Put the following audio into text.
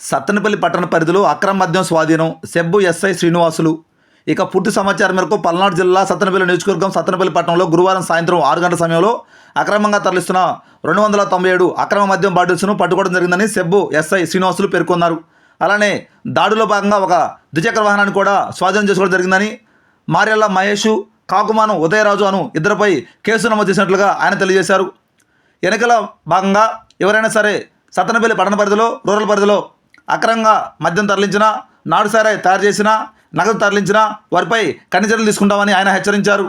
సత్తెనపల్లి పట్టణ పరిధిలో అక్రమ మద్యం స్వాధీనం సెబ్బు ఎస్ఐ శ్రీనివాసులు. ఇక పూర్తి సమాచారం మేరకు పల్నాడు జిల్లా సత్తెనపల్లి నియోజకవర్గం సత్తెనపల్లి పట్టణంలో గురువారం సాయంత్రం ఆరు గంటల సమయంలో అక్రమంగా తరలిస్తున్న రెండు వందల తొంభై ఏడు అక్రమ మద్యం బాటిల్స్ను పట్టుకోవడం జరిగిందని సెబ్బు ఎస్ఐ శ్రీనివాసులు పేర్కొన్నారు. అలానే దాడిలో భాగంగా ఒక ద్విచక్ర వాహనాన్ని కూడా స్వాధీనం చేసుకోవడం జరిగిందని మారెల్ల మహేష్ కాకుమాను ఉదయరాజు అను ఇద్దరిపై కేసు నమోదు చేసినట్లుగా ఆయన తెలియజేశారు. ఎన్నికల భాగంగా ఎవరైనా సరే సత్తనపల్లి పట్టణ పరిధిలో రూరల్ పరిధిలో అక్రమంగా మద్యం తరలించినా నాడు సారాయి తయారు చేసినా నగదు తరలించినా వారిపై కఠిన చర్యలు తీసుకుంటామని ఆయన హెచ్చరించారు.